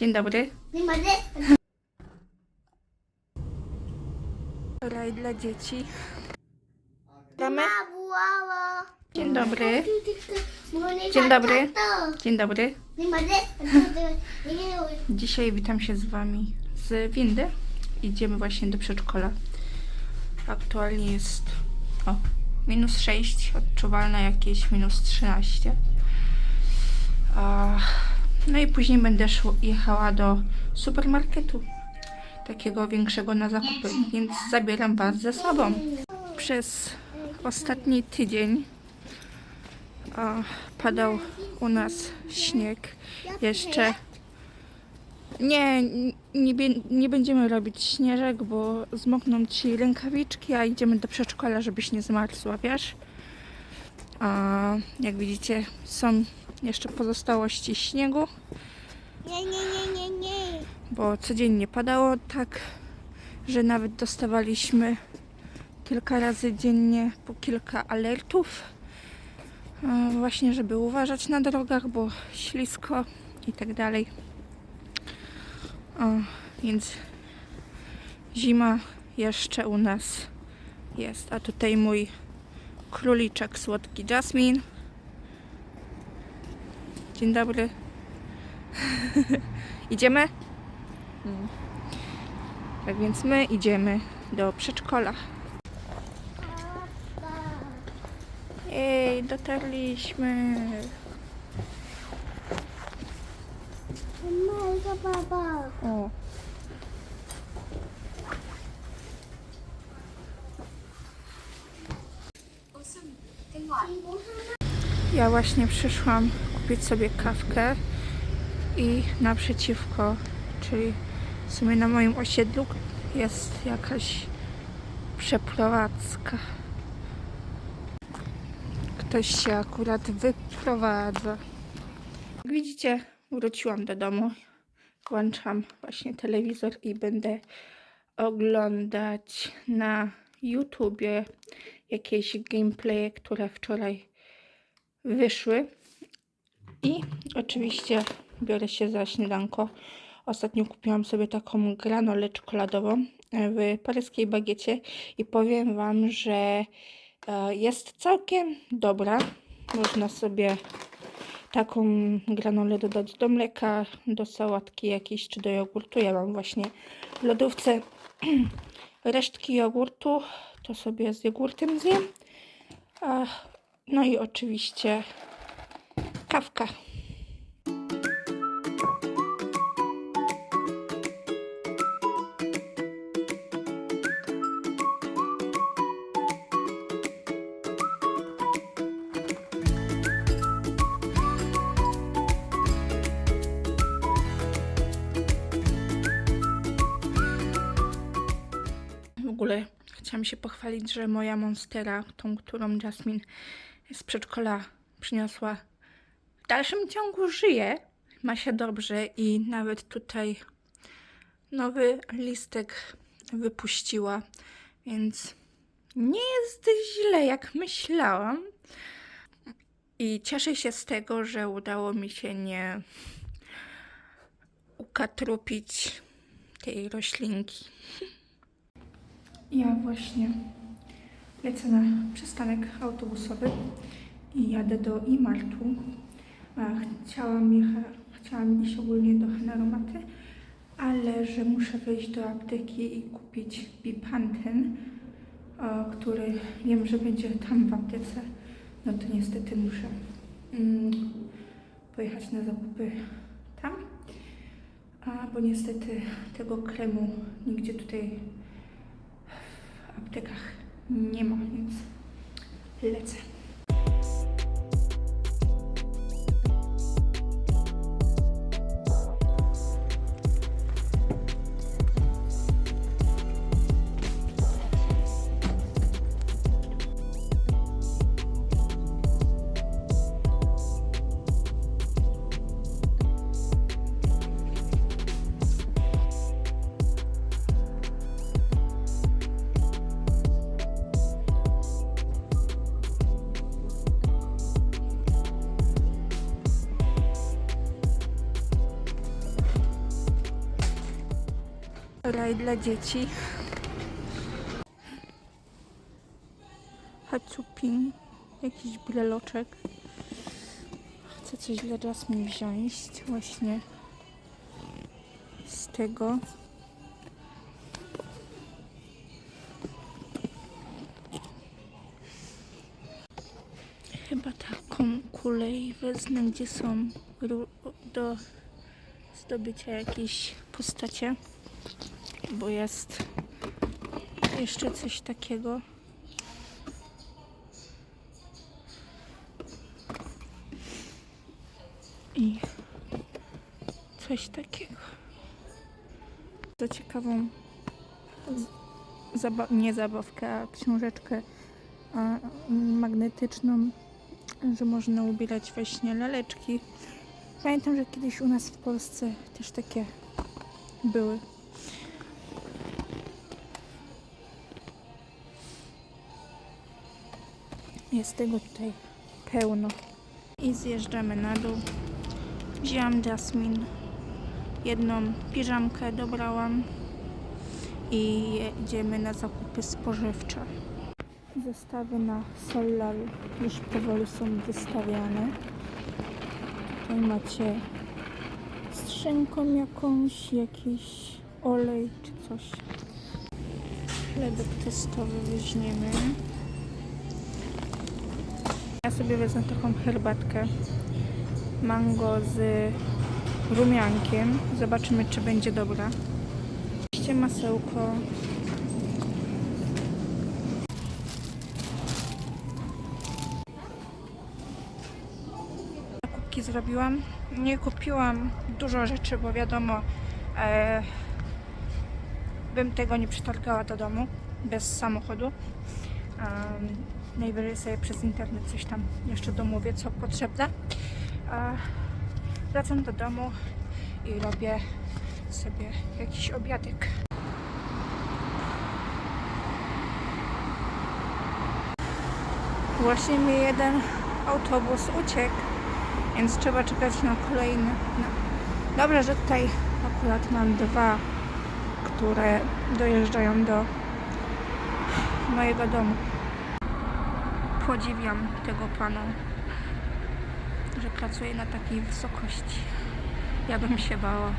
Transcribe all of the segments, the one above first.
Dzień dobry. Nie ma nie. Raj dla dzieci. Damy? Dzień dobry. Dzień Dzień dobry. Dzień dobry. Dzisiaj witam się z Wami z windy. Idziemy właśnie do przedszkola. Aktualnie jest o, minus 6, odczuwalne jakieś minus 13. A, no i później będę jechała do supermarketu, takiego większego na zakupy, więc zabieram Was ze sobą. Przez ostatni tydzień a, padał u nas śnieg. Jeszcze nie, nie, nie będziemy robić śnieżek, bo zmokną ci rękawiczki, a idziemy do przedszkola, żebyś nie zmarzła, wiesz? A jak widzicie, są jeszcze pozostałości śniegu, Nie, nie, nie, nie, nie. bo codziennie padało tak, że nawet dostawaliśmy kilka razy dziennie po kilka alertów. a, Właśnie, żeby uważać na drogach, bo ślisko i tak dalej. Więc zima jeszcze u nas jest. A tutaj mój króliczek słodki Jasmine. Dzień dobry. Idziemy? Mm. Tak więc my idziemy do przedszkola. Ej, dotarliśmy. Mega baba. O. Ja właśnie przyszłam kupić sobie kawkę i naprzeciwko, czyli w sumie na moim osiedlu jest jakaś przeprowadzka. Ktoś się akurat wyprowadza. Jak widzicie, wróciłam do domu. Włączam właśnie telewizor i będę oglądać na YouTubie jakieś gameplaye, które wczoraj wyszły. I oczywiście biorę się za śniadanko. Ostatnio kupiłam sobie taką granolę czekoladową w paryskiej bagiecie i powiem Wam, że e, jest całkiem dobra. Można sobie taką granolę dodać do mleka, do sałatki jakiejś czy do jogurtu. Ja mam właśnie w lodówce resztki jogurtu, to sobie z jogurtem zjem. No i oczywiście kawka. Ogóle chciałam się pochwalić, że moja monstera, tą, którą Jasmine z przedszkola przyniosła, dalszym ciągu żyje, ma się dobrze i nawet tutaj nowy listek wypuściła, więc nie jest źle, jak myślałam. I cieszę się z tego, że udało mi się nie ukatrupić tej roślinki. Ja właśnie lecę na przystanek autobusowy i jadę do Imartu. Chciałam, jecha, chciałam iść ogólnie do Henaromaty, ale że muszę wejść do apteki i kupić Bipanthen, a, który wiem, że będzie tam w aptece. No to niestety muszę mm, pojechać na zakupy tam. A, bo niestety tego kremu nigdzie tutaj w aptekach nie ma, więc lecę. Dla dzieci. Hacupin. Jakiś breloczek. Chcę coś dla Jasmine wziąć. Właśnie z tego. Chyba taką kulę i wezmę, gdzie są do zdobycia jakieś postacie, bo jest jeszcze coś takiego. I coś takiego. To ciekawą zaba- nie zabawkę, a książeczkę a, magnetyczną, że można ubierać właśnie laleczki. Pamiętam, że kiedyś u nas w Polsce też takie były. Jest tego tutaj pełno. I zjeżdżamy na dół. Wzięłam Jasmine. Jedną piżamkę dobrałam. I idziemy na zakupy spożywcze. Zestawy na Solar już powoli są wystawiane. Tutaj macie szynką jakąś, jakiś olej czy coś. Chlebek testowy weźmiemy. Sobie wezmę taką herbatkę mango z rumiankiem. Zobaczymy, czy będzie dobra. Oczywiście masełko. Zakupki zrobiłam. Nie kupiłam dużo rzeczy, bo wiadomo, e, bym tego nie przetargała do domu bez samochodu. Em, najwyżej sobie przez internet coś tam jeszcze domówię, co potrzebne. E, wracam do domu i robię sobie jakiś obiadek. Właśnie mi jeden autobus uciekł, więc trzeba czekać na kolejny. No. Dobrze, że tutaj akurat mam dwa, które dojeżdżają do mojego domu. Podziwiam tego pana, że pracuje na takiej wysokości. Ja bym się bała.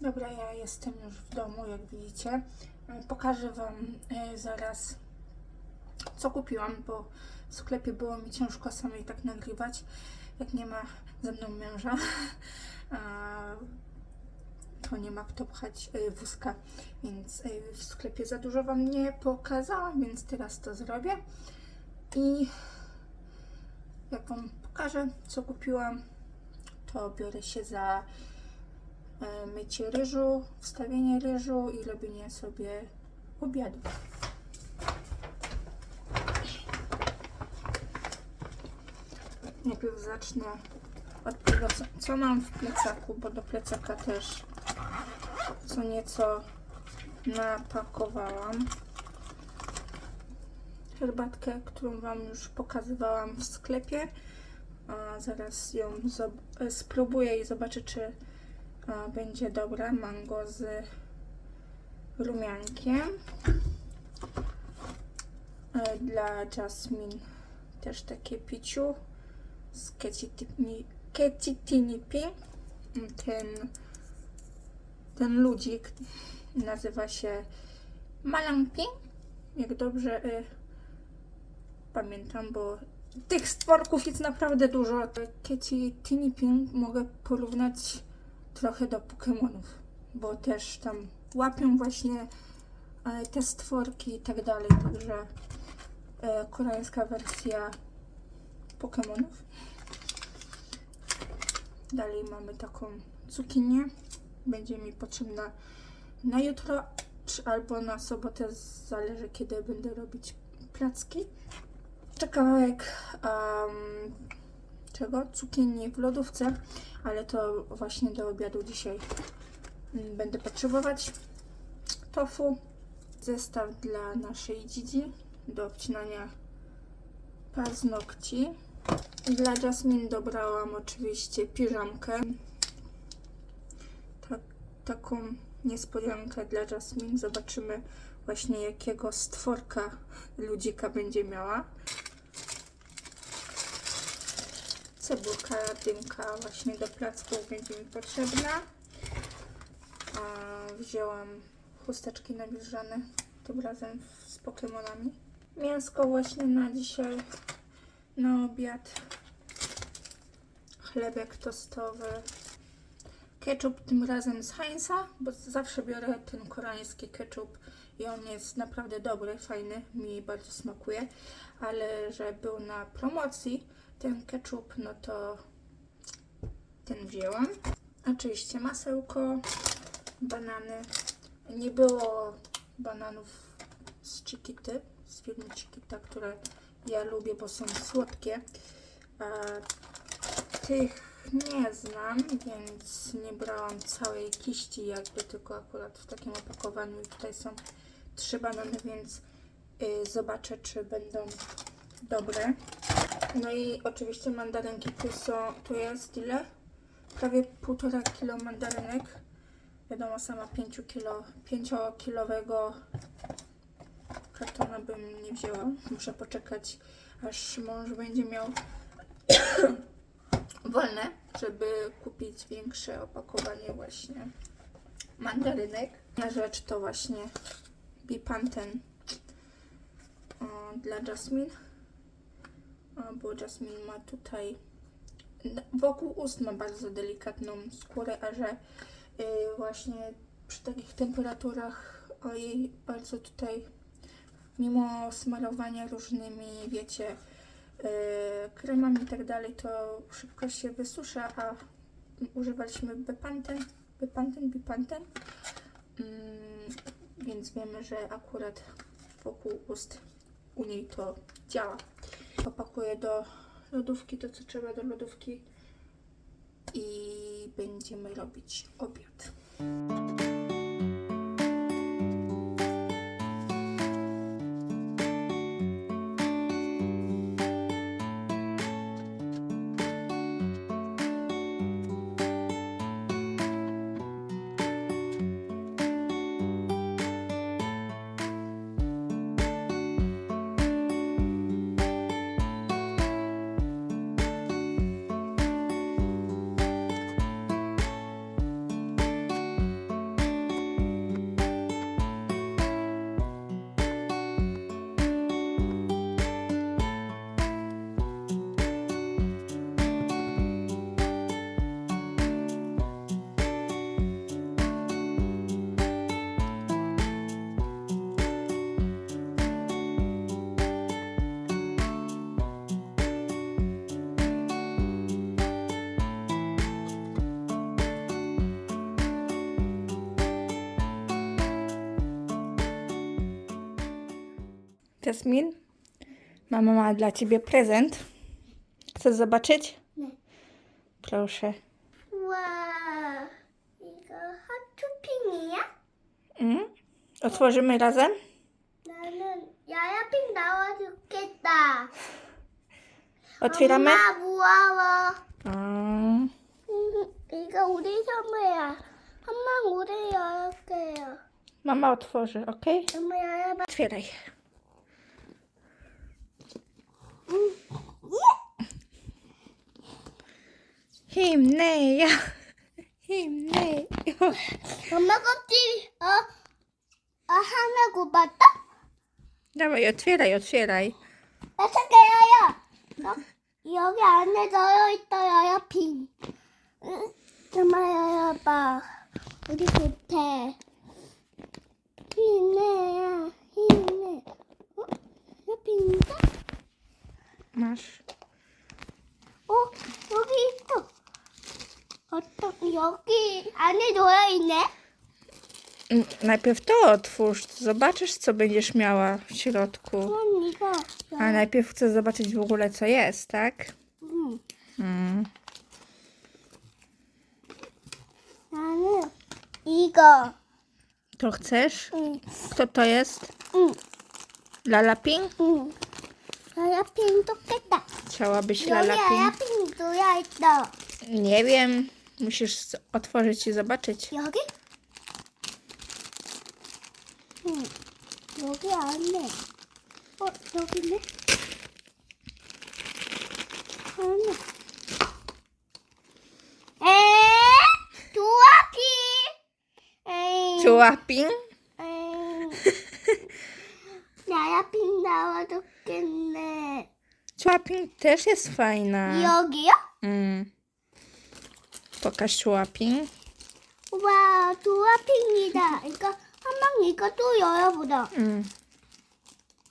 Dobra, ja jestem już w domu, jak widzicie. Pokażę Wam e, zaraz, co kupiłam, bo w sklepie było mi ciężko samej tak nagrywać, jak nie ma ze mną męża. To nie ma kto pchać e, wózka, więc e, w sklepie za dużo Wam nie pokazałam, więc teraz to zrobię. I jak Wam pokażę, co kupiłam, to biorę się za e, mycie ryżu, wstawienie ryżu i robienie sobie obiadu. Najpierw zacznę od tego, co mam w plecaku, bo do plecaka też co nieco napakowałam. Herbatkę, którą Wam już pokazywałam w sklepie. A zaraz ją e, spróbuję i zobaczę, czy a, będzie dobra. Mango z rumiankiem. E, Dla Jasmine też takie piciu z Kecitini Kecitinipi. Ten, ten ludzik nazywa się Malampi. Jak dobrze y, pamiętam, bo tych stworków jest naprawdę dużo. Keci Tinipin mogę porównać trochę do Pokémonów, bo też tam łapią właśnie e, te stworki i tak dalej, także e, koreańska wersja Pokémonów. Dalej mamy taką cukinię. Będzie mi potrzebna na jutro, albo na sobotę, zależy kiedy będę robić placki. Jeszcze kawałek um, czego? Cukinii w lodówce, ale to właśnie do obiadu dzisiaj będę potrzebować. Tofu, zestaw dla naszej dzidzi do obcinania paznokci. Dla Jasmine dobrałam oczywiście piżamkę. Tak, taką niespodziankę dla Jasmine. Zobaczymy właśnie jakiego stworka ludzika będzie miała. Cebulka, dynka właśnie do placków będzie mi potrzebna. A wzięłam chusteczki nawilżane, tym razem z Pokemonami. Mięsko właśnie na dzisiaj, na obiad. Chlebek tostowy. Ketchup tym razem z Heinza, bo zawsze biorę ten koreański ketchup i on jest naprawdę dobry, fajny, mi bardzo smakuje, ale że był na promocji ten ketchup, no to ten wzięłam. Oczywiście masełko, banany. Nie było bananów z Chiquity, z firmy Chiquita, które ja lubię, bo są słodkie. A tych nie znam, więc nie brałam całej kiści, jakby tylko akurat w takim opakowaniu. I tutaj są trzy banany, więc y, zobaczę, czy będą dobre. No i oczywiście mandarynki. Tu, są, tu jest ile? Prawie półtora kilo mandarynek. Wiadomo, sama 5 kilo, 5-kilowego kartona bym nie wzięła. Muszę poczekać, aż mąż będzie miał wolne, żeby kupić większe opakowanie właśnie mandarynek. Na rzecz to właśnie Bipanten dla Jasmine. Bo Jasmine ma tutaj wokół ust ma bardzo delikatną skórę, a że y, właśnie przy takich temperaturach jej bardzo tutaj mimo smarowania różnymi, wiecie, kremami i tak dalej, to szybko się wysusza, a używaliśmy Bepanten, Bepanten, Bipanten, mm, więc wiemy, że akurat wokół ust u niej to działa. Opakuję do lodówki to, co trzeba do lodówki i będziemy robić obiad. Jasmin, mama ma dla ciebie prezent. Chcesz zobaczyć? Nie. Proszę. Wow. 이거 핫초핑이야? Mm? Otworzymy razem? 나는 야야핑 나와 좋겠다. Otwieramy? 엄마 무서워. Mm. 음, 이거 우리 선물이야. 엄마 우리 열게요. Mama otworzy, ok? 엄마 열어봐. Otwieraj. 힘내요. 힘내요. 엄마 껍질 어, 어 하나 굽었다? 잠깐만 여추해라 여추해라. 어떡해요? 여기 안에 넣어있어요 핑. 응? 정말요 아빠. 우리 못해. 힘내요 힘내. 어? 옆에 있는 Masz. 어? 여기 있어. 어떤 여기 안에 놓여 있네. Mm, Najpierw to otwórz, zobaczysz co będziesz miała w środku. 그럼 이거. A najpierw chcę zobaczyć w ogóle co jest, tak? 응. Mm. 나는 이거. To chcesz? 응. Kto to jest? 응. Lalaping? 응. jalapinto kita. Chciałabyś jalapin? jalapinto jajda. Nie wiem. Musisz otworzyć i zobaczyć. 여기? 응. 여기 안에. 어, 여기네? 아니. 에? 조합이! 에이. Joapin? 에이. 나야 핀 Joaping też jest fajna. 여기요? Mm. Pokaż Joaping. 와, 도화핑이다. 이거 한방 이거 또 열어보자. Mm.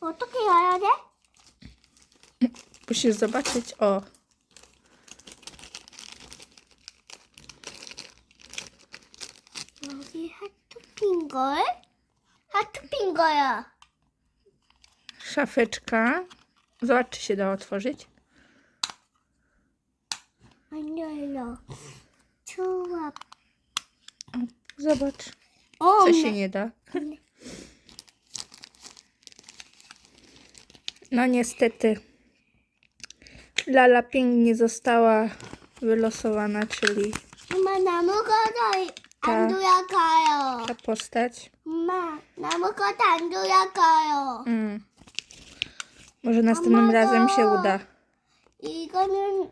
어떻게 열어야 돼? Musisz zobaczyć. O, 여기 하트핑걸? 하트핑거야. szafeczka. Zobacz, czy się da otworzyć. 안 열려. 좋아. Zobacz, 어, co 없네. się nie da. 없네. No niestety. Lala pięknie została wylosowana, czyli 엄마 나무가도 자. 안 돌아가요. ta postać. 엄마 나무가도 안 돌아가요. Mm. Może następnym Mamo. razem się uda. 이거는